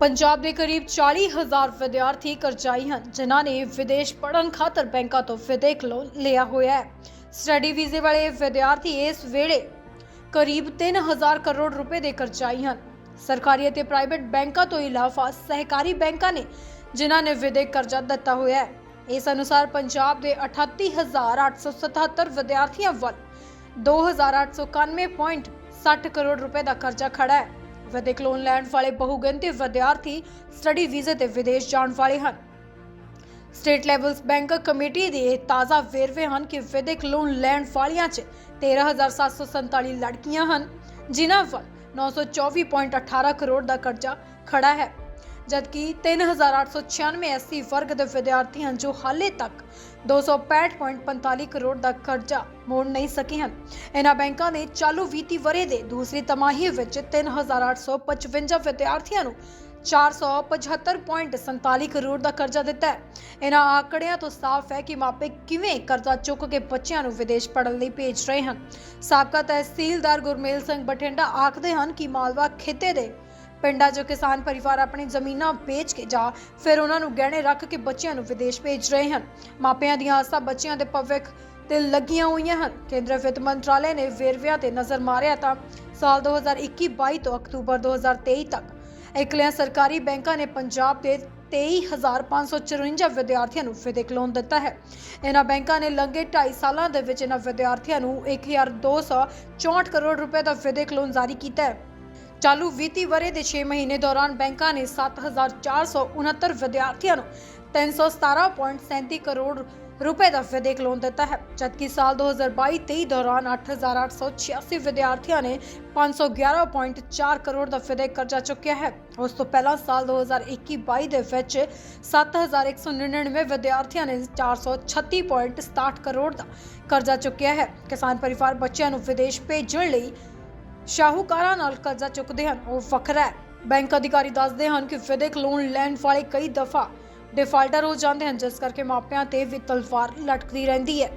ਪੰਜਾਬ ਦੇ ਕਰੀਬ 40000 ਵਿਦਿਆਰਥੀ ਕਰਜ਼ਾਈ ਹਨ, ਜਿਨ੍ਹਾਂ ਨੇ ਵਿਦੇਸ਼ ਪੜ੍ਹਨ ਖਾਤਰ ਬੈਂਕਾਂ ਤੋਂ ਵਿਦੇਸ਼ ਲੋਨ ਲਿਆ ਹੋਇਆ ਹੈ। ਸਟੱਡੀ ਵੀਜ਼ੇ ਵਾਲੇ ਵਿਦਿਆਰਥੀ ਇਸ ਵੇਲੇ ਕਰੀਬ 3000 ਕਰੋੜ ਰੁਪਏ ਦੇ ਕਰਜ਼ਾਈ ਹਨ। ਸਰਕਾਰੀ ਅਤੇ ਪ੍ਰਾਈਵੇਟ ਬੈਂਕਾਂ ਤੋਂ ਇਲਾਵਾ ਸਹਿਕਾਰੀ ਬੈਂਕਾਂ ਨੇ ਜਿਨ੍ਹਾਂ ਨੇ ਵਿਦੇਸ਼ ਕਰਜ਼ਾ ਦਿੱਤਾ ਹੋਇਆ ਹੈ। ਇਸ ਅਨੁਸਾਰ ਪੰਜਾਬ ਦੇ 38877 ਵਿਦਿਆਰਥੀਆਂ ਵੱਲ 2891.60 ਕਰੋੜ ਰੁਪਏ ਦਾ ਕਰਜ਼ਾ ਖੜਾ ਹੈ। ਵਿਦਿਅਕ ਲੋਨ ਲੈਣ ਵਾਲੇ ਬਹੁਗਿਣਤੀ ਵਿਦਿਆਰਥੀ ਸਟੱਡੀ ਵੀਜ਼ੇ ਤੇ ਵਿਦੇਸ਼ ਜਾਣ ਵਾਲੇ ਹਨ। ਸਟੇਟ ਲੈਵਲਸ ਬੈਂਕ ਕਮੇਟੀ ਦੇ ਇਹ ਤਾਜ਼ਾ ਵੇਰਵੇ ਹਨ ਕਿ ਵਿਦਿਅਕ ਲੋਨ ਲੈਣ ਵਾਲੀਆਂ 'ਚ 13747 ਲੜਕੀਆਂ ਹਨ, ਜਿਨ੍ਹਾਂ ਵੱਲ 924.18 ਕਰੋੜ ਦਾ ਕਰਜ਼ਾ ਖੜਾ ਹੈ। ਜਦਕਿ 3896 ਐਸਸੀ ਵਰਗ ਦੇ ਵਿਦਿਆਰਥੀ ਹਨ ਜੋ ਹਾਲੇ ਤੱਕ 265.45 ਕਰੋੜ ਦਾ ਕਰਜ਼ਾ ਮੋੜ ਨਹੀਂ ਸਕੇ ਹਨ। ਇਹਨਾਂ ਬੈਂਕਾਂ ਨੇ ਚਾਲੂ ਵਿੱਤੀ ਵਰੇ ਦੇ ਦੂਸਰੀ ਤਿਮਾਹੀ ਵਿੱਚ 3855 ਵਿਦਿਆਰਥੀਆਂ ਨੂੰ 475.47 ਕਰੋੜ ਦਾ ਕਰਜ਼ਾ ਦਿੱਤਾ ਹੈ। ਇਹਨਾਂ ਆંકੜਿਆਂ ਤੋਂ ਸਾਫ਼ ਹੈ ਕਿ ਮਾਪੇ ਕਿਵੇਂ ਕਰਜ਼ਾ ਚੁੱਕ ਕੇ ਬੱਚਿਆਂ ਨੂੰ ਵਿਦੇਸ਼ ਪੜ੍ਹਨ ਲਈ ਭੇਜ ਰਹੇ ਹਨ। ਸਾਬਕਾ ਤਹਿਸੀਲਦਾਰ ਗੁਰਮੇਲ ਸਿੰਘ ਬਠਿੰਡਾ ਆਖਦੇ ਹਨ ਕਿ ਮਾਲਵਾ ਖਿੱਤੇ ਦੇ ਪਿੰਡਾਂ 'ਚ ਕਿਸਾਨ ਪਰਿਵਾਰ ਆਪਣੀ ਜ਼ਮੀਨਾਂ ਵੇਚ ਕੇ ਜਾਂ ਫਿਰ ਉਹਨਾਂ ਨੂੰ ਗਹਿਣੇ ਰੱਖ ਕੇ ਬੱਚਿਆਂ ਨੂੰ ਵਿਦੇਸ਼ ਭੇਜ ਰਹੇ ਹਨ। ਮਾਪਿਆਂ ਦੀਆਂ ਆਸਾਂ ਬੱਚਿਆਂ ਦੇ ਭਵਿੱਖ ਤੇ ਲੱਗੀਆਂ ਹੋਈਆਂ ਹਨ। ਕੇਂਦਰ ਵਿੱਤ ਮੰਤਰਾਲੇ ਨੇ ਵੇਰਵਿਆਂ ਤੇ ਨਜ਼ਰ ਮਾਰਿਆ ਤਾਂ ਸਾਲ 2021-22 ਤੋਂ ਅਕਤੂਬਰ 2023 ਤੱਕ ਇਕੱਲਿਆਂ ਸਰਕਾਰੀ ਬੈਂਕਾਂ ਨੇ ਪੰਜਾਬ ਦੇ 23554 ਵਿਦਿਆਰਥੀਆਂ ਨੂੰ ਵਿਦਿਅਕ ਲੋਨ ਦਿੱਤਾ ਹੈ। ਇਹਨਾਂ ਬੈਂਕਾਂ ਨੇ ਲੰਘੇ 2.5 ਸਾਲਾਂ ਦੇ ਵਿੱਚ ਇਹਨਾਂ ਵਿਦਿਆਰਥੀਆਂ ਨੂੰ 1264 ਕਰੋੜ ਰੁਪਏ ਦਾ ਵਿਦਿਅਕ ਲੋਨ ਜਾਰੀ ਕੀਤਾ ਹੈ। ਚਾਲੂ ਵਿੱਤੀ ਵਰੇ ਦੇ 6 ਮਹੀਨੇ ਦੌਰਾਨ ਬੈਂਕਾਂ ਨੇ 7469 ਵਿਦਿਆਰਥੀਆਂ ਨੂੰ 317.37 ਕਰੋੜ ਰੁਪਏ ਦਾ ਵਿਦਿਅਕ ਲੋਨ ਦਿੱਤਾ ਹੈ, ਜਦਕਿ ਸਾਲ 2022-23 ਦੌਰਾਨ 8886 ਵਿਦਿਆਰਥੀਆਂ ਨੇ 511.4 ਕਰੋੜ ਦਾ ਵਿਦਿਅਕ ਕਰਜ਼ਾ ਚੁੱਕਿਆ ਹੈ। ਉਸ ਤੋਂ ਪਹਿਲਾਂ ਸਾਲ 2021-22 ਦੇ ਵਿੱਚ 7199 ਵਿਦਿਆਰਥੀਆਂ ਨੇ 436.67 ਕਰੋੜ ਦਾ ਕਰਜ਼ਾ ਚੁੱਕਿਆ ਹੈ। ਕਿਸਾਨ ਪਰਿਵਾਰ ਬੱਚਿਆਂ ਨੂੰ ਵਿਦੇਸ਼ ਭੇਜਣ ਲਈ ਸ਼ਾਹੂਕਾਰਾਂ ਨਾਲ ਕਰਜ਼ਾ ਚੁੱਕਦੇ ਹਨ। ਉਹ ਵੱਖਰਾ ਹੈ। ਬੈਂਕ ਅਧਿਕਾਰੀ ਦੱਸਦੇ ਹਨ ਕਿ ਵਿਦਿਅਕ ਲੋਨ ਲੈਣ ਵਾਲੇ ਕਈ ਦਫਾ ਡਿਫਾਲਟਰ ਹੋ ਜਾਂਦੇ ਹਨ, ਜਿਸ ਕਰਕੇ ਮਾਪਿਆਂ ਤੇ ਵੀ ਤਲਵਾਰ ਲਟਕਦੀ ਰਹਿੰਦੀ ਹੈ।